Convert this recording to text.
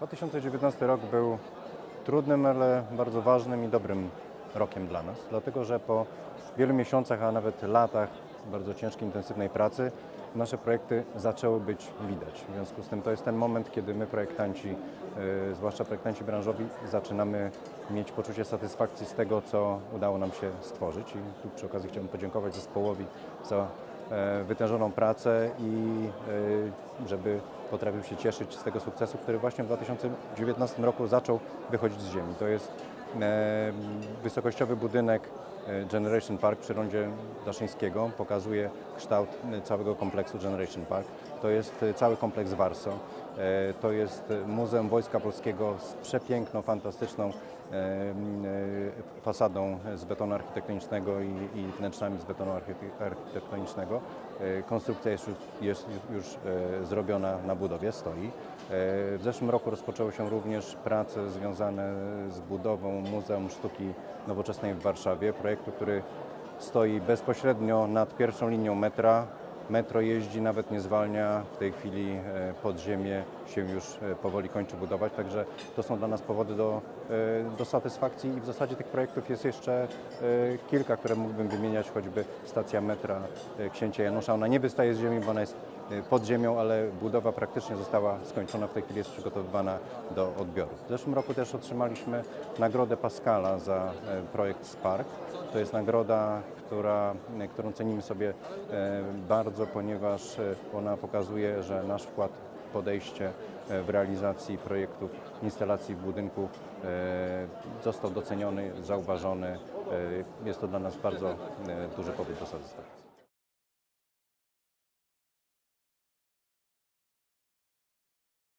2019 rok był trudnym, ale bardzo ważnym i dobrym rokiem dla nas, dlatego że po wielu miesiącach, a nawet latach bardzo ciężkiej, intensywnej pracy nasze projekty zaczęły być widać. W związku z tym to jest ten moment, kiedy my projektanci, yy, zwłaszcza projektanci branżowi, zaczynamy mieć poczucie satysfakcji z tego, co udało nam się stworzyć. I tu przy okazji chciałbym podziękować zespołowi za e, wytężoną pracę i e, żeby potrafił się cieszyć z tego sukcesu, który właśnie w 2019 roku zaczął wychodzić z ziemi. To jest e, wysokościowy budynek e, Generation Park przy rondzie Daszyńskiego. Pokazuje kształt e, całego kompleksu Generation Park. To jest e, cały kompleks Warso. E, To jest e, Muzeum Wojska Polskiego z przepiękną, fantastyczną e, e, fasadą z betonu architektonicznego i, i wnętrzami z betonu archite- architektonicznego. E, Konstrukcja jest już, jest już e, zrobiona na budowie, stoi. E, W zeszłym roku rozpoczęły się również prace związane z budową Muzeum Sztuki Nowoczesnej w Warszawie, projektu, który stoi bezpośrednio nad pierwszą linią metra. Metro jeździ, nawet nie zwalnia. W tej chwili e, podziemie się już e, powoli kończy budować, także to są dla nas powody do, e, do satysfakcji i w zasadzie tych projektów jest jeszcze kilka, które mógłbym wymieniać, choćby stacja metra Księcia Janusza. Ona nie wystaje z ziemi, bo ona jest pod ziemią, ale budowa praktycznie została skończona, w tej chwili jest przygotowywana do odbioru. W zeszłym roku też otrzymaliśmy nagrodę Pascala za e, projekt Spark. To jest nagroda, która, e, którą cenimy sobie bardzo, ponieważ ona pokazuje, że nasz wkład, podejście w realizacji projektów instalacji w budynku został doceniony, zauważony. Jest to dla nas bardzo duży powód do satysfakcji.